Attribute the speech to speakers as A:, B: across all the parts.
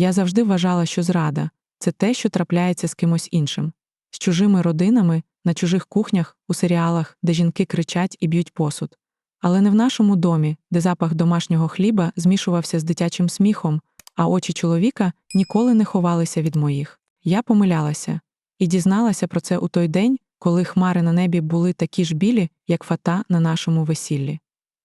A: Я завжди вважала, що зрада це те, що трапляється з кимось іншим, з чужими родинами, на чужих кухнях, у серіалах, де жінки кричать і б'ють посуд. Але не в нашому домі, де запах домашнього хліба змішувався з дитячим сміхом, а очі чоловіка ніколи не ховалися від моїх. Я помилялася і дізналася про це у той день, коли хмари на небі були такі ж білі, як фата на нашому весіллі.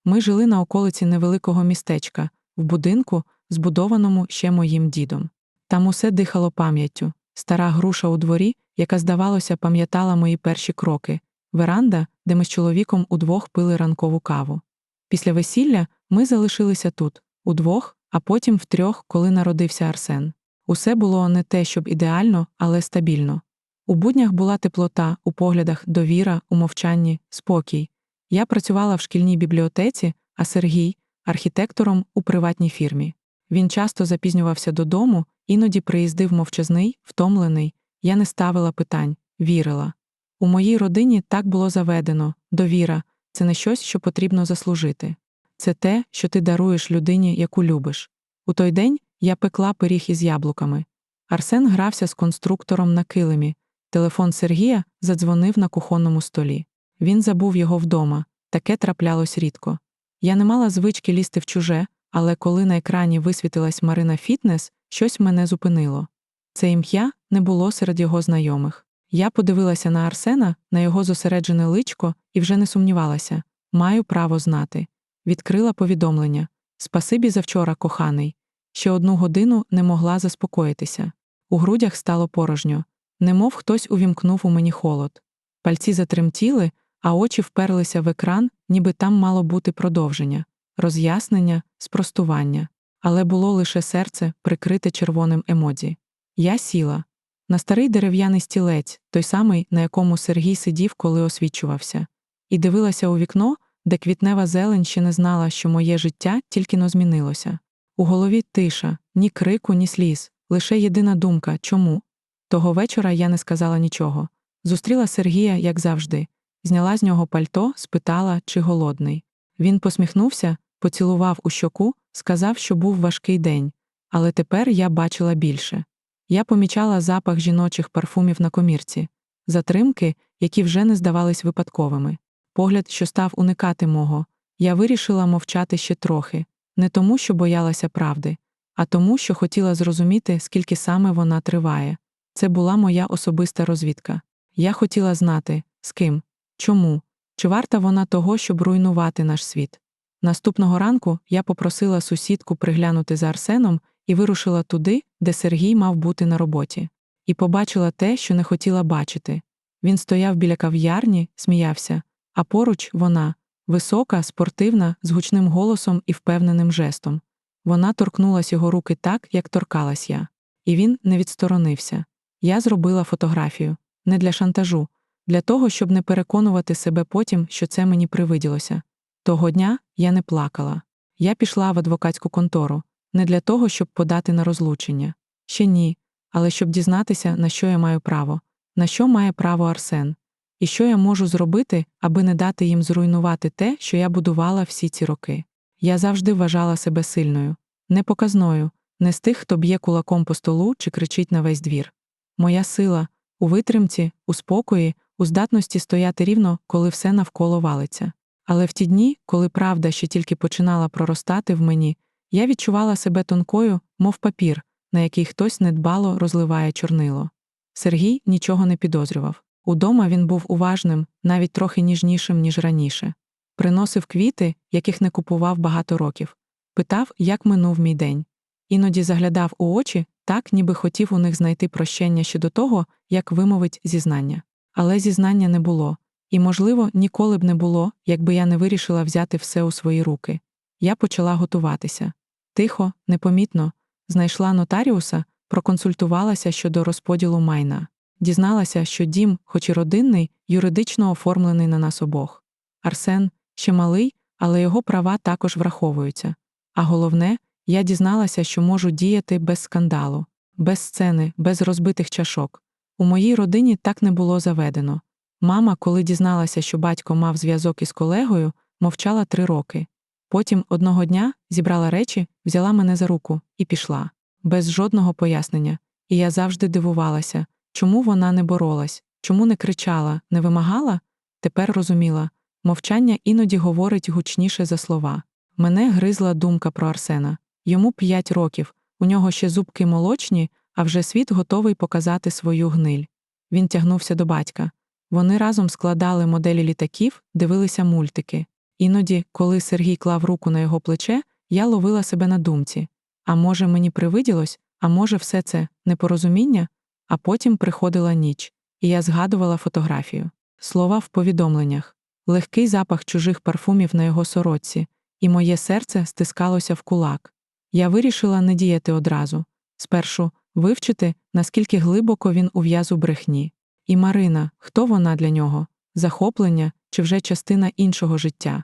A: Ми жили на околиці невеликого містечка, в будинку, збудованому ще моїм дідом. Там усе дихало пам'яттю, стара груша у дворі, яка, здавалося, пам'ятала мої перші кроки, веранда, де ми з чоловіком удвох пили ранкову каву. Після весілля ми залишилися тут, удвох, а потім втрьох, коли народився Арсен. Усе було не те, щоб ідеально, але стабільно. У буднях була теплота, у поглядах довіра, у мовчанні, спокій. Я працювала в шкільній бібліотеці, а Сергій архітектором у приватній фірмі. Він часто запізнювався додому, іноді приїздив мовчазний, втомлений. Я не ставила питань, вірила. У моїй родині так було заведено довіра це не щось, що потрібно заслужити. Це те, що ти даруєш людині, яку любиш. У той день я пекла пиріг із яблуками. Арсен грався з конструктором на килимі. Телефон Сергія задзвонив на кухонному столі. Він забув його вдома, таке траплялось рідко. Я не мала звички лізти в чуже, але коли на екрані висвітилась Марина Фітнес, щось мене зупинило. Це ім'я не було серед його знайомих. Я подивилася на Арсена, на його зосереджене личко, і вже не сумнівалася маю право знати. Відкрила повідомлення Спасибі за вчора, коханий. Ще одну годину не могла заспокоїтися. У грудях стало порожньо, немов хтось увімкнув у мені холод. Пальці затремтіли, а очі вперлися в екран, ніби там мало бути продовження, роз'яснення, спростування. Але було лише серце, прикрите червоним емодзі. Я сіла. На старий дерев'яний стілець, той самий, на якому Сергій сидів, коли освічувався, і дивилася у вікно, де квітнева зелень ще не знала, що моє життя тільки но змінилося. У голові тиша, ні крику, ні сліз, лише єдина думка чому. Того вечора я не сказала нічого. Зустріла Сергія, як завжди, зняла з нього пальто, спитала, чи голодний. Він посміхнувся, поцілував у щоку, сказав, що був важкий день, але тепер я бачила більше. Я помічала запах жіночих парфумів на комірці, затримки, які вже не здавались випадковими. Погляд, що став уникати мого, я вирішила мовчати ще трохи, не тому, що боялася правди, а тому, що хотіла зрозуміти, скільки саме вона триває. Це була моя особиста розвідка. Я хотіла знати, з ким, чому, чи варта вона того, щоб руйнувати наш світ. Наступного ранку я попросила сусідку приглянути за Арсеном і вирушила туди, де Сергій мав бути на роботі, і побачила те, що не хотіла бачити. Він стояв біля кав'ярні, сміявся, а поруч вона висока, спортивна, з гучним голосом і впевненим жестом. Вона торкнулась його руки так, як торкалась я, і він не відсторонився. Я зробила фотографію не для шантажу, для того, щоб не переконувати себе потім, що це мені привиділося. Того дня я не плакала. Я пішла в адвокатську контору не для того, щоб подати на розлучення. Ще ні, але щоб дізнатися, на що я маю право, на що має право Арсен, і що я можу зробити, аби не дати їм зруйнувати те, що я будувала всі ці роки. Я завжди вважала себе сильною, непоказною, не з тих, хто б'є кулаком по столу чи кричить на весь двір. Моя сила у витримці, у спокої, у здатності стояти рівно, коли все навколо валиться. Але в ті дні, коли правда ще тільки починала проростати в мені, я відчувала себе тонкою, мов папір, на який хтось недбало розливає чорнило. Сергій нічого не підозрював. Удома він був уважним, навіть трохи ніжнішим, ніж раніше. Приносив квіти, яких не купував багато років, питав, як минув мій день. Іноді заглядав у очі, так, ніби хотів у них знайти прощення ще до того, як вимовить зізнання. Але зізнання не було, і, можливо, ніколи б не було, якби я не вирішила взяти все у свої руки. Я почала готуватися. Тихо, непомітно, знайшла нотаріуса, проконсультувалася щодо розподілу майна, дізналася, що дім, хоч і родинний, юридично оформлений на нас обох. Арсен ще малий, але його права також враховуються. А головне, я дізналася, що можу діяти без скандалу, без сцени, без розбитих чашок. У моїй родині так не було заведено. Мама, коли дізналася, що батько мав зв'язок із колегою, мовчала три роки. Потім одного дня зібрала речі, взяла мене за руку і пішла. без жодного пояснення, і я завжди дивувалася, чому вона не боролась, чому не кричала, не вимагала. Тепер розуміла мовчання іноді говорить гучніше за слова. Мене гризла думка про Арсена. Йому п'ять років, у нього ще зубки молочні, а вже світ готовий показати свою гниль. Він тягнувся до батька. Вони разом складали моделі літаків, дивилися мультики. Іноді, коли Сергій клав руку на його плече, я ловила себе на думці. А може, мені привиділось, а може, все це непорозуміння? А потім приходила ніч, і я згадувала фотографію. Слова в повідомленнях, легкий запах чужих парфумів на його сорочці, і моє серце стискалося в кулак. Я вирішила не діяти одразу. Спершу вивчити, наскільки глибоко він ув'яз у брехні. І Марина, хто вона для нього, захоплення чи вже частина іншого життя.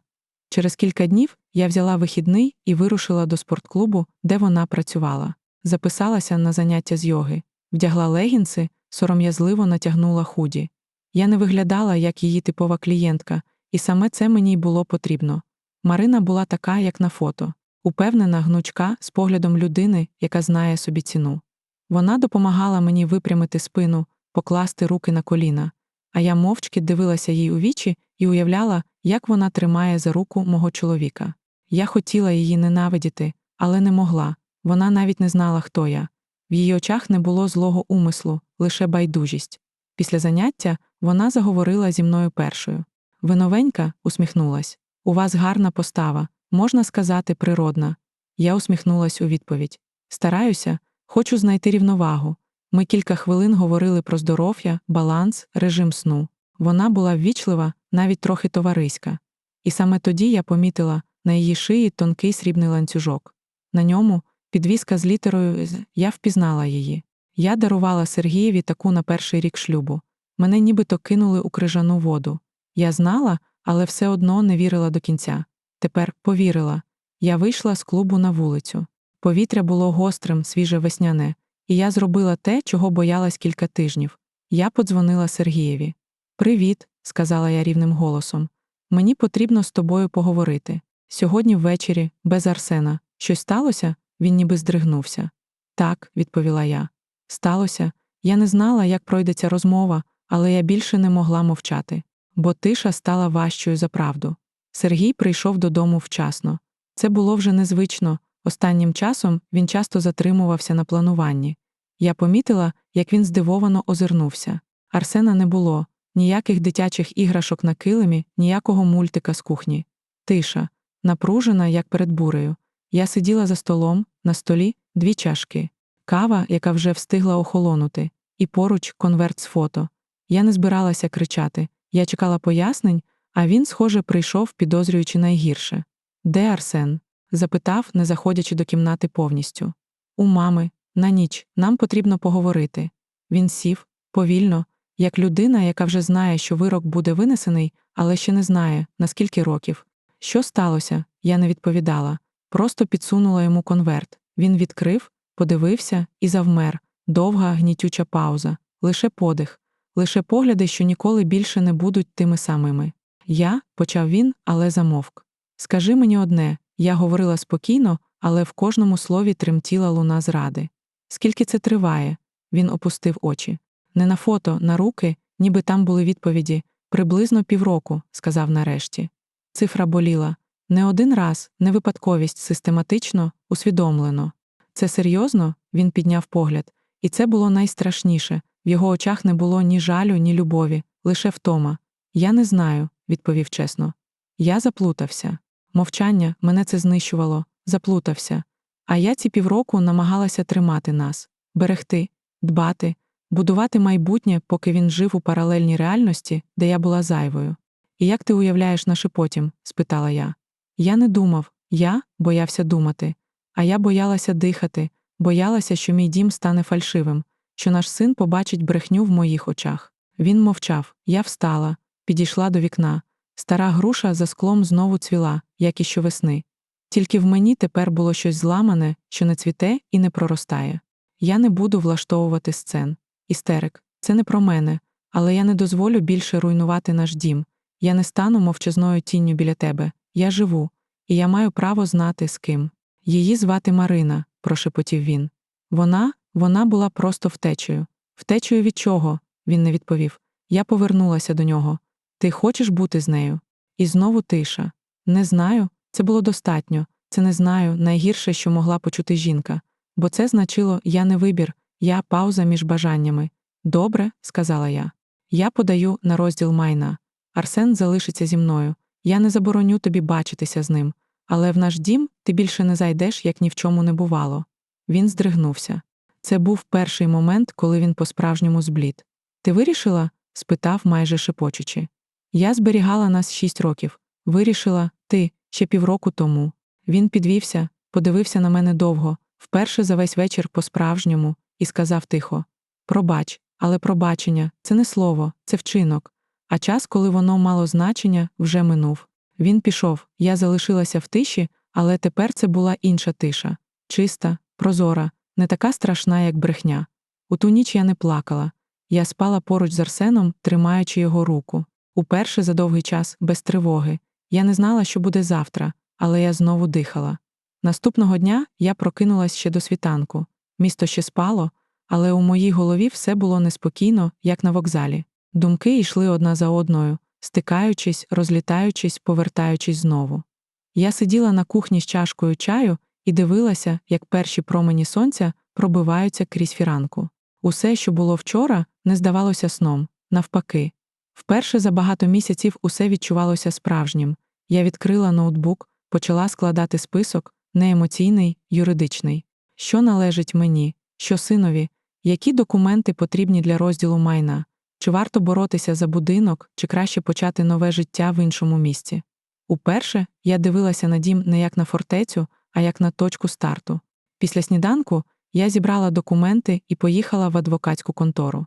A: Через кілька днів я взяла вихідний і вирушила до спортклубу, де вона працювала. Записалася на заняття з йоги, вдягла легінси, сором'язливо натягнула худі. Я не виглядала як її типова клієнтка, і саме це мені й було потрібно. Марина була така, як на фото, упевнена гнучка з поглядом людини, яка знає собі ціну. Вона допомагала мені випрямити спину, покласти руки на коліна, а я мовчки дивилася їй у вічі і уявляла, як вона тримає за руку мого чоловіка. Я хотіла її ненавидіти, але не могла. Вона навіть не знала, хто я. В її очах не було злого умислу, лише байдужість. Після заняття вона заговорила зі мною першою. Ви новенька, усміхнулась. У вас гарна постава, можна сказати, природна. Я усміхнулась у відповідь. Стараюся, хочу знайти рівновагу. Ми кілька хвилин говорили про здоров'я, баланс, режим сну. Вона була ввічлива, навіть трохи товариська. І саме тоді я помітила на її шиї тонкий срібний ланцюжок. На ньому підвіска з літерою «З». я впізнала її. Я дарувала Сергієві таку на перший рік шлюбу. Мене нібито кинули у крижану воду. Я знала, але все одно не вірила до кінця. Тепер повірила. Я вийшла з клубу на вулицю. Повітря було гострим, свіже весняне, і я зробила те, чого боялась кілька тижнів. Я подзвонила Сергієві. Привіт, сказала я рівним голосом. Мені потрібно з тобою поговорити. Сьогодні ввечері, без Арсена. Щось сталося? Він ніби здригнувся. Так, відповіла я. Сталося. Я не знала, як пройдеться розмова, але я більше не могла мовчати, бо тиша стала важчою за правду. Сергій прийшов додому вчасно. Це було вже незвично. Останнім часом він часто затримувався на плануванні. Я помітила, як він здивовано озирнувся. Арсена не було, ніяких дитячих іграшок на килимі, ніякого мультика з кухні. Тиша, напружена, як перед бурею. Я сиділа за столом, на столі дві чашки, кава, яка вже встигла охолонути, і поруч конверт з фото. Я не збиралася кричати, я чекала пояснень, а він, схоже, прийшов, підозрюючи найгірше. Де Арсен? запитав, не заходячи до кімнати повністю. У мами, на ніч, нам потрібно поговорити. Він сів, повільно, як людина, яка вже знає, що вирок буде винесений, але ще не знає, наскільки років. Що сталося, я не відповідала, просто підсунула йому конверт. Він відкрив, подивився і завмер. Довга, гнітюча пауза, лише подих, лише погляди, що ніколи більше не будуть тими самими. Я, почав він, але замовк. Скажи мені одне, я говорила спокійно, але в кожному слові тремтіла луна зради. Скільки це триває? Він опустив очі. Не на фото, на руки, ніби там були відповіді. Приблизно півроку, сказав нарешті. Цифра боліла. Не один раз, не випадковість, систематично, усвідомлено. Це серйозно? Він підняв погляд. І це було найстрашніше в його очах не було ні жалю, ні любові, лише втома. Я не знаю, відповів чесно. Я заплутався. Мовчання мене це знищувало, заплутався. А я ці півроку намагалася тримати нас, берегти, дбати, будувати майбутнє, поки він жив у паралельній реальності, де я була зайвою. І як ти уявляєш наше потім? спитала я. Я не думав, я боявся думати, а я боялася дихати, боялася, що мій дім стане фальшивим, що наш син побачить брехню в моїх очах. Він мовчав, я встала, підійшла до вікна. Стара груша за склом знову цвіла, як і щовесни. Тільки в мені тепер було щось зламане, що не цвіте і не проростає. Я не буду влаштовувати сцен. Істерик, це не про мене, але я не дозволю більше руйнувати наш дім. Я не стану мовчазною тінню біля тебе. Я живу, і я маю право знати, з ким. Її звати Марина, прошепотів він. Вона, вона була просто втечею. Втечею від чого? Він не відповів. Я повернулася до нього. Ти хочеш бути з нею? І знову тиша. Не знаю, це було достатньо. Це не знаю, найгірше, що могла почути жінка. Бо це значило я не вибір, я пауза між бажаннями. Добре, сказала я. Я подаю на розділ майна. Арсен залишиться зі мною. Я не забороню тобі бачитися з ним, але в наш дім ти більше не зайдеш, як ні в чому не бувало. Він здригнувся. Це був перший момент, коли він по-справжньому зблід. Ти вирішила? спитав, майже шепочучи. Я зберігала нас шість років. Вирішила, ти ще півроку тому. Він підвівся, подивився на мене довго, вперше за весь вечір по-справжньому, і сказав тихо: Пробач, але пробачення це не слово, це вчинок. А час, коли воно мало значення, вже минув. Він пішов, я залишилася в тиші, але тепер це була інша тиша чиста, прозора, не така страшна, як брехня. У ту ніч я не плакала. Я спала поруч з Арсеном, тримаючи його руку. Уперше за довгий час, без тривоги. Я не знала, що буде завтра, але я знову дихала. Наступного дня я прокинулась ще до світанку. Місто ще спало, але у моїй голові все було неспокійно, як на вокзалі. Думки йшли одна за одною, стикаючись, розлітаючись, повертаючись знову. Я сиділа на кухні з чашкою чаю і дивилася, як перші промені сонця пробиваються крізь фіранку. Усе, що було вчора, не здавалося сном, навпаки. Вперше за багато місяців усе відчувалося справжнім. Я відкрила ноутбук, почала складати список, не емоційний, юридичний. Що належить мені, що синові, які документи потрібні для розділу майна, чи варто боротися за будинок, чи краще почати нове життя в іншому місці. Уперше я дивилася на дім не як на фортецю, а як на точку старту. Після сніданку я зібрала документи і поїхала в адвокатську контору.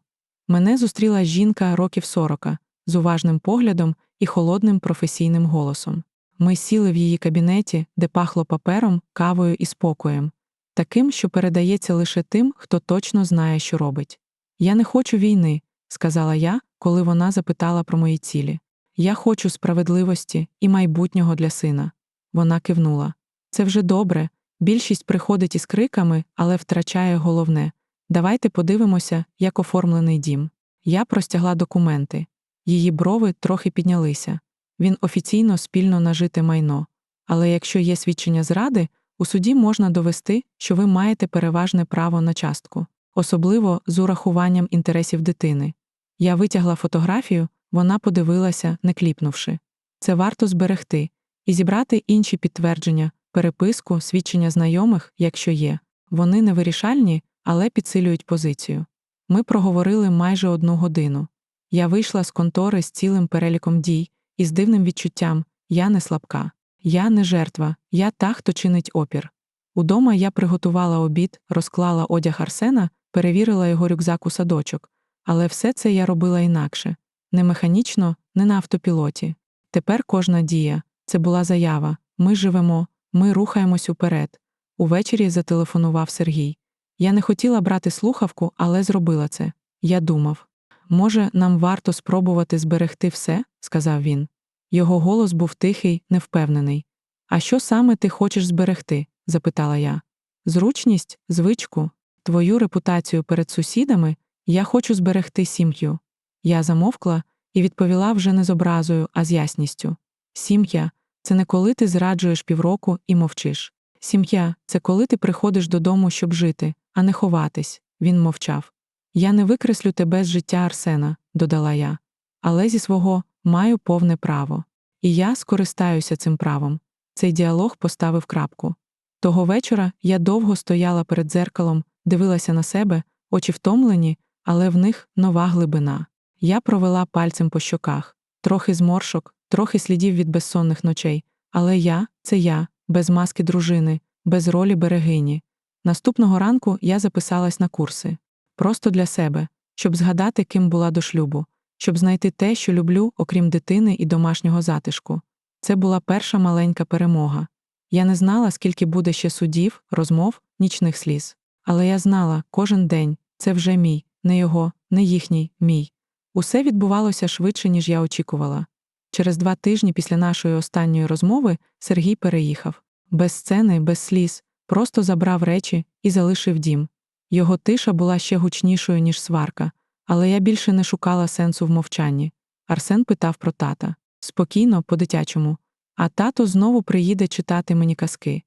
A: Мене зустріла жінка років сорока з уважним поглядом і холодним професійним голосом. Ми сіли в її кабінеті, де пахло папером, кавою і спокоєм, таким, що передається лише тим, хто точно знає, що робить. Я не хочу війни, сказала я, коли вона запитала про мої цілі. Я хочу справедливості і майбутнього для сина. Вона кивнула. Це вже добре. Більшість приходить із криками, але втрачає головне. Давайте подивимося, як оформлений дім. Я простягла документи. Її брови трохи піднялися. Він офіційно спільно нажите майно. Але якщо є свідчення зради, у суді можна довести, що ви маєте переважне право на частку, особливо з урахуванням інтересів дитини. Я витягла фотографію, вона подивилася, не кліпнувши. Це варто зберегти і зібрати інші підтвердження, переписку, свідчення знайомих, якщо є. Вони не вирішальні, але підсилюють позицію. Ми проговорили майже одну годину. Я вийшла з контори з цілим переліком дій і з дивним відчуттям я не слабка, я не жертва, я та, хто чинить опір. Удома я приготувала обід, розклала одяг Арсена, перевірила його рюкзак у садочок, але все це я робила інакше не механічно, не на автопілоті. Тепер кожна дія це була заява ми живемо, ми рухаємось уперед. Увечері зателефонував Сергій. Я не хотіла брати слухавку, але зробила це. Я думав. Може, нам варто спробувати зберегти все, сказав він. Його голос був тихий, невпевнений. А що саме ти хочеш зберегти? запитала я. Зручність, звичку, твою репутацію перед сусідами я хочу зберегти сім'ю. Я замовкла і відповіла вже не з образою, а з ясністю. Сім'я це не коли ти зраджуєш півроку і мовчиш. Сім'я це коли ти приходиш додому, щоб жити, а не ховатись. Він мовчав. Я не викреслю тебе з життя Арсена, додала я, але зі свого маю повне право. І я скористаюся цим правом. Цей діалог поставив крапку. Того вечора я довго стояла перед дзеркалом, дивилася на себе, очі втомлені, але в них нова глибина. Я провела пальцем по щоках, трохи зморшок, трохи слідів від безсонних ночей, але я це я, без маски дружини, без ролі берегині. Наступного ранку я записалась на курси просто для себе, щоб згадати, ким була до шлюбу, щоб знайти те, що люблю, окрім дитини і домашнього затишку. Це була перша маленька перемога. Я не знала, скільки буде ще судів, розмов, нічних сліз. Але я знала, кожен день це вже мій, не його, не їхній, мій. Усе відбувалося швидше, ніж я очікувала. Через два тижні після нашої останньої розмови Сергій переїхав без сцени, без сліз, просто забрав речі і залишив дім. Його тиша була ще гучнішою, ніж сварка, але я більше не шукала сенсу в мовчанні. Арсен питав про тата спокійно, по-дитячому, а тато знову приїде читати мені казки.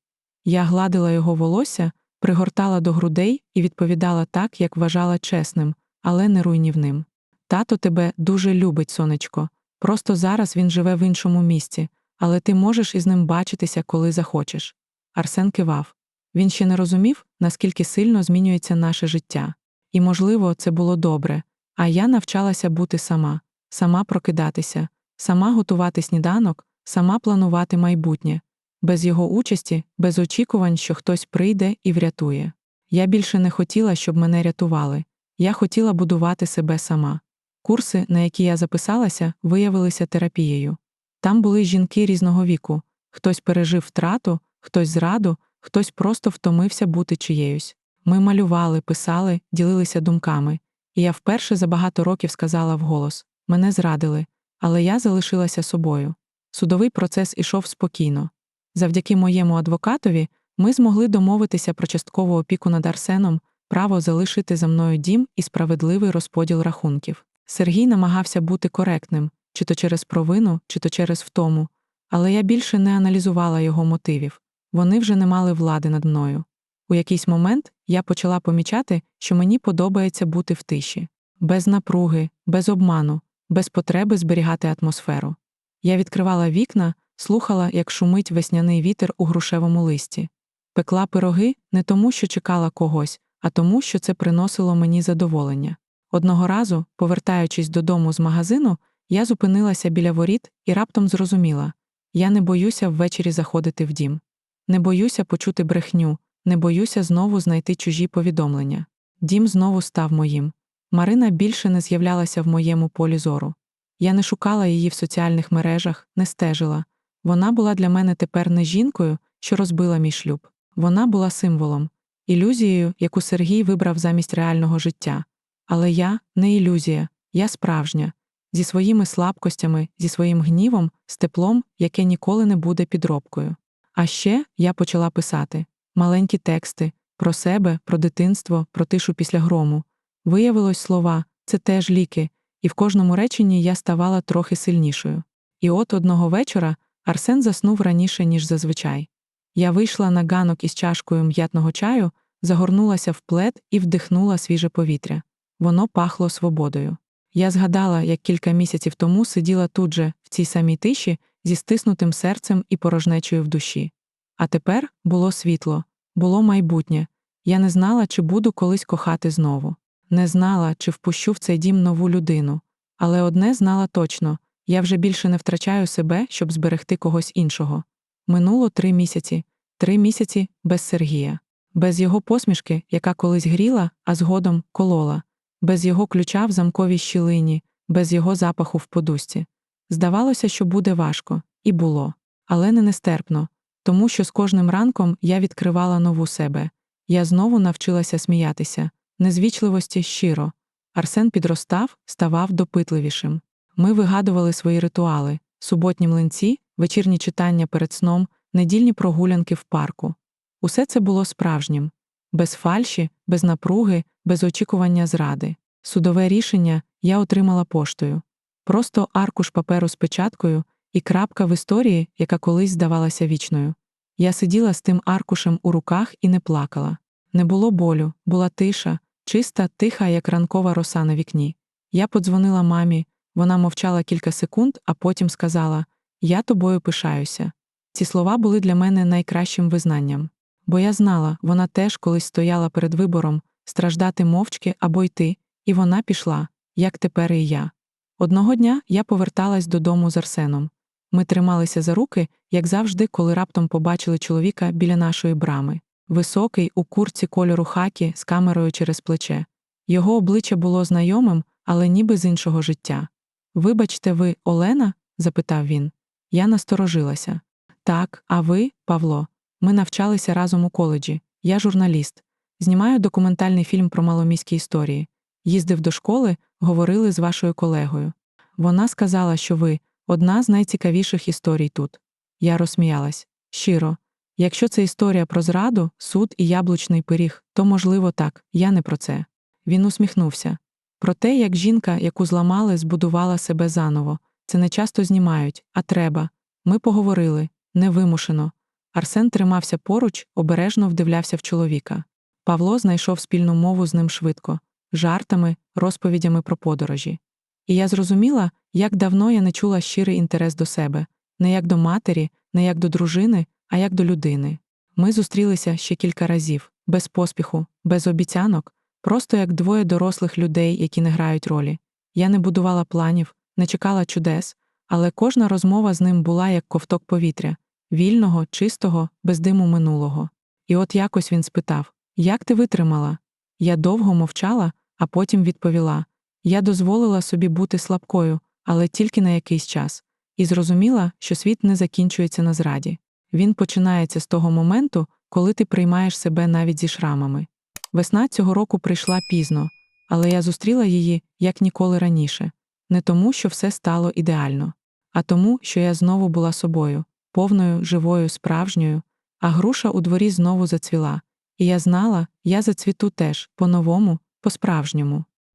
A: Я гладила його волосся, пригортала до грудей і відповідала так, як вважала чесним, але не руйнівним. Тато тебе дуже любить, сонечко. Просто зараз він живе в іншому місці, але ти можеш із ним бачитися, коли захочеш. Арсен кивав. Він ще не розумів, наскільки сильно змінюється наше життя. І, можливо, це було добре, а я навчалася бути сама, сама прокидатися, сама готувати сніданок, сама планувати майбутнє, без його участі, без очікувань, що хтось прийде і врятує. Я більше не хотіла, щоб мене рятували. Я хотіла будувати себе сама. Курси, на які я записалася, виявилися терапією. Там були жінки різного віку хтось пережив втрату, хтось зраду, хтось просто втомився бути чиєюсь. Ми малювали, писали, ділилися думками, і я вперше за багато років сказала вголос мене зрадили, але я залишилася собою. Судовий процес ішов спокійно. Завдяки моєму адвокатові ми змогли домовитися про часткову опіку над Арсеном, право залишити за мною дім і справедливий розподіл рахунків. Сергій намагався бути коректним, чи то через провину, чи то через втому, але я більше не аналізувала його мотивів вони вже не мали влади над мною. У якийсь момент я почала помічати, що мені подобається бути в тиші, без напруги, без обману, без потреби зберігати атмосферу. Я відкривала вікна, слухала, як шумить весняний вітер у грушевому листі, пекла пироги не тому, що чекала когось, а тому, що це приносило мені задоволення. Одного разу, повертаючись додому з магазину, я зупинилася біля воріт і раптом зрозуміла я не боюся ввечері заходити в дім. Не боюся почути брехню, не боюся знову знайти чужі повідомлення. Дім знову став моїм. Марина більше не з'являлася в моєму полі зору. Я не шукала її в соціальних мережах, не стежила. Вона була для мене тепер не жінкою, що розбила мій шлюб. Вона була символом, ілюзією, яку Сергій вибрав замість реального життя. Але я не ілюзія, я справжня, зі своїми слабкостями, зі своїм гнівом, з теплом, яке ніколи не буде підробкою. А ще я почала писати маленькі тексти про себе, про дитинство, про тишу після грому. Виявилось слова це теж ліки, і в кожному реченні я ставала трохи сильнішою. І от одного вечора Арсен заснув раніше, ніж зазвичай. Я вийшла на ганок із чашкою м'ятного чаю, загорнулася в плед і вдихнула свіже повітря. Воно пахло свободою. Я згадала, як кілька місяців тому сиділа тут же, в цій самій тиші, зі стиснутим серцем і порожнечою в душі. А тепер було світло, було майбутнє. Я не знала, чи буду колись кохати знову. Не знала, чи впущу в цей дім нову людину. Але одне знала точно я вже більше не втрачаю себе, щоб зберегти когось іншого. Минуло три місяці, три місяці без Сергія, без його посмішки, яка колись гріла, а згодом колола, без його ключа в замковій щілині, без його запаху в подусці. Здавалося, що буде важко, і було, але не нестерпно, тому що з кожним ранком я відкривала нову себе. Я знову навчилася сміятися, незвічливості щиро. Арсен підростав, ставав допитливішим. Ми вигадували свої ритуали, суботні млинці, вечірні читання перед сном, недільні прогулянки в парку. Усе це було справжнім, без фальші, без напруги, без очікування зради. Судове рішення я отримала поштою. Просто аркуш паперу з печаткою і крапка в історії, яка колись здавалася вічною. Я сиділа з тим аркушем у руках і не плакала. Не було болю, була тиша, чиста, тиха, як ранкова роса на вікні. Я подзвонила мамі, вона мовчала кілька секунд, а потім сказала Я тобою пишаюся. Ці слова були для мене найкращим визнанням. Бо я знала, вона теж колись стояла перед вибором страждати мовчки або йти, і вона пішла, як тепер і я. Одного дня я поверталась додому з Арсеном. Ми трималися за руки, як завжди, коли раптом побачили чоловіка біля нашої брами. Високий, у курці кольору хакі з камерою через плече. Його обличчя було знайомим, але ніби з іншого життя. Вибачте, ви, Олена? запитав він. Я насторожилася. Так, а ви, Павло, ми навчалися разом у коледжі. Я журналіст. Знімаю документальний фільм про маломіські історії. Їздив до школи, говорили з вашою колегою. Вона сказала, що ви одна з найцікавіших історій тут. Я розсміялась. Щиро. Якщо це історія про зраду, суд і яблучний пиріг, то можливо так, я не про це. Він усміхнувся. Про те, як жінка, яку зламали, збудувала себе заново. Це не часто знімають, а треба. Ми поговорили невимушено. Арсен тримався поруч, обережно вдивлявся в чоловіка. Павло знайшов спільну мову з ним швидко, жартами, розповідями про подорожі. І я зрозуміла, як давно я не чула щирий інтерес до себе, не як до матері, не як до дружини, а як до людини. Ми зустрілися ще кілька разів, без поспіху, без обіцянок, просто як двоє дорослих людей, які не грають ролі. Я не будувала планів, не чекала чудес, але кожна розмова з ним була як ковток повітря вільного, чистого, без диму минулого. І от якось він спитав Як ти витримала? Я довго мовчала, а потім відповіла Я дозволила собі бути слабкою, але тільки на якийсь час, і зрозуміла, що світ не закінчується на зраді. Він починається з того моменту, коли ти приймаєш себе навіть зі шрамами. Весна цього року прийшла пізно, але я зустріла її як ніколи раніше, не тому, що все стало ідеально, а тому, що я знову була собою, повною, живою, справжньою, а груша у дворі знову зацвіла, і я знала, я зацвіту теж, по-новому, по-справжньому.